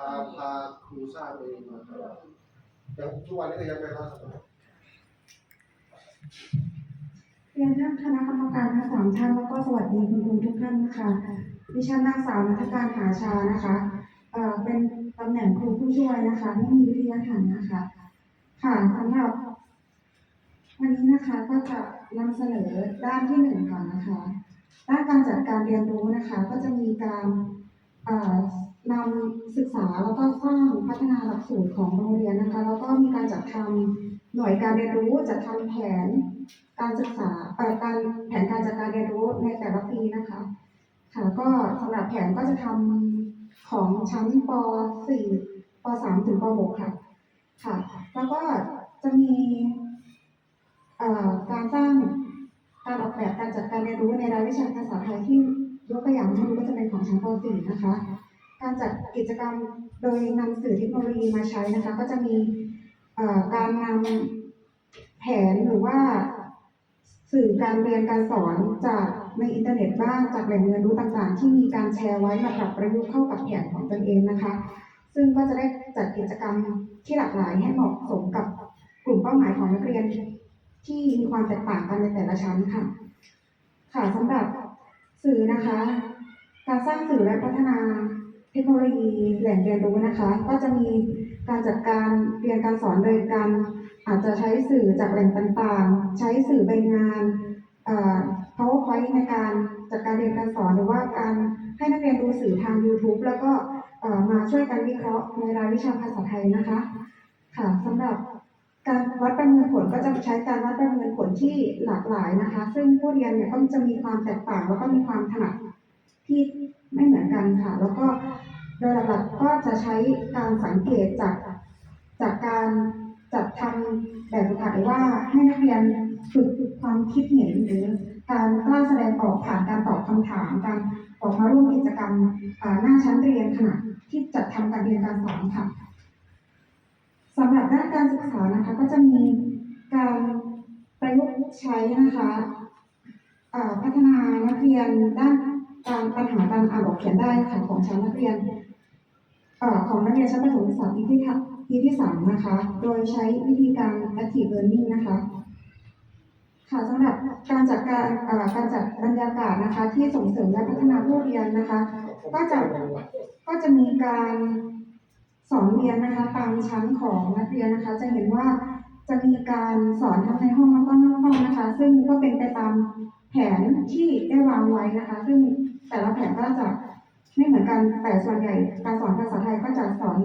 พาพาครูทราบเองมาตลอดยังทุกวันนี้ก็ยังไม่รับสมัครเรียนท่านคณะกรรมการทั้งสามท่านแล้วก็สวัสดีคุณครูทุกท่านนะคะดิฉันนางสาวนัทการหาชานะคะเอ่อเป็นตำแหน่งครูผู้ช่วยนะคะ ไม่มีวิทยาฐานนะคะ ค่ะสำหรับ วันนี้นะคะก็จะนำเสนอด้านที่หนึ่งก่อนนะคะ ด้านการจัดการเรียนรู้นะคะ ก็จะมีการ นำศึกษาแล้วก็สร้างพัฒนาหลักสูตรของโรงเรียนนะคะแล้วก็มีการจัดทำหน่วยการเรียนรู้จัดทำแผนการศึกษาการแผนการจัดการเรียนรู้ในแต่ละปีนะคะค่ะก็สำหรับแผนก็จะทำของชั้นป .4 ป .3 ถึงป .6 ค่ะค่ะ แล้วก็จะมีการสร้างการออกแบบการจัดการเรียนรู้ในรายวิชาภาษาไทยที่ ยกตัวอย่างให้ดูก็จะเป็นของชั้นป .4 นะคะ การจัดกิจกรรมโดยนำสื่อเทคโนโลยีมาใช้นะคะ ก็จะมีการนำแผนหรือว่าสื่อการเรียนการสอนจากในอินเทอร์เน็ตบ้างจากแหล่งเรียนรู้ต่างๆ ที่มีการแชร์ไว้มาปรับประยุกต์เข้ากับแผนของตนเองนะคะ ซึ่งก็จะได้จัดกิจกรรมที่หลากหลายให้เหมาะสมกับกลุ่มเป้าหมายของนักเรียนที่มีความแตกต่างกันในแต่ละชั้นค่ะ ค่ะสำหรับ สื่อนะคะ การสร้างสื่อและพัฒนาเทคโนโลยีแหล่งเรียนรู้นะคะ ก็จะมีการจัดการเรียนการสอนโดยการอาจจะใช้สื่อจากแหล่งต่างๆ ใช้สื่อใบงานเอ่อ PowerPoint ในการจัดการเรียนการสอนหรือว่าการให้นักเรียนดูสื่อทาง YouTube แล้วก็มาช่วยกันวิเคราะห์ในรายวิชาภาษาไทยนะคะ ค่ะสำหรับ การวัดประเมินผลก็จะใช้การวัดประเมินผลที่หลากหลายนะคะ ซึ่งผู้เรียนเนี่ยก็จะมีความแตกต่างแล้วก็มีความถนัดที่ไม่เหมือนกันค่ะ แล้วก็โดยหลักๆก็จะใช้การสังเกตจากจากการจัดทำแบบฝึกหัดว่าให้นักเรียนฝึกความคิดเห็นหรือการกล้าแสดงออกผ่านการตอบคำถาม การออกมาร่วมกิจกรรมหน้าชั้นเรียนขณะที่จัดทำการเรียนการสอนค่ะ สำหรับด้านการศึกษานะคะก็จะมีการประยุกต์ใช้นะคะพัฒนานักเรียนด้านการปัญหาการอ่านออกเขียนได้ค่ะของชั้นนักเรียนอของนักเรียนชั้นประถมศึกษาปีที่ค่ปีที่สามนะคะ โดยใช้วิธีการ active learning นะคะ ค่ะสำหรับการจัดการการจัดบรรยากาศนะคะ ที่ส่งเสริมและพัฒนาผู้เรียนนะคะ ก็จะก็จะมีการ สอนเรียนนะคะตามชั้นของนักเรียนนะคะ จะเห็นว่าจะมีการสอนทั้งในห้องแล้วก็นอกห้องนะคะ ซึ่งก็เป็นไปตามแผนที่ได้วางไว้นะคะ ซึ่งแต่ละแผนก็จะไม่เหมือนกันแต่ส่วนใหญ่การสอนภาษาไทยก็จะสอน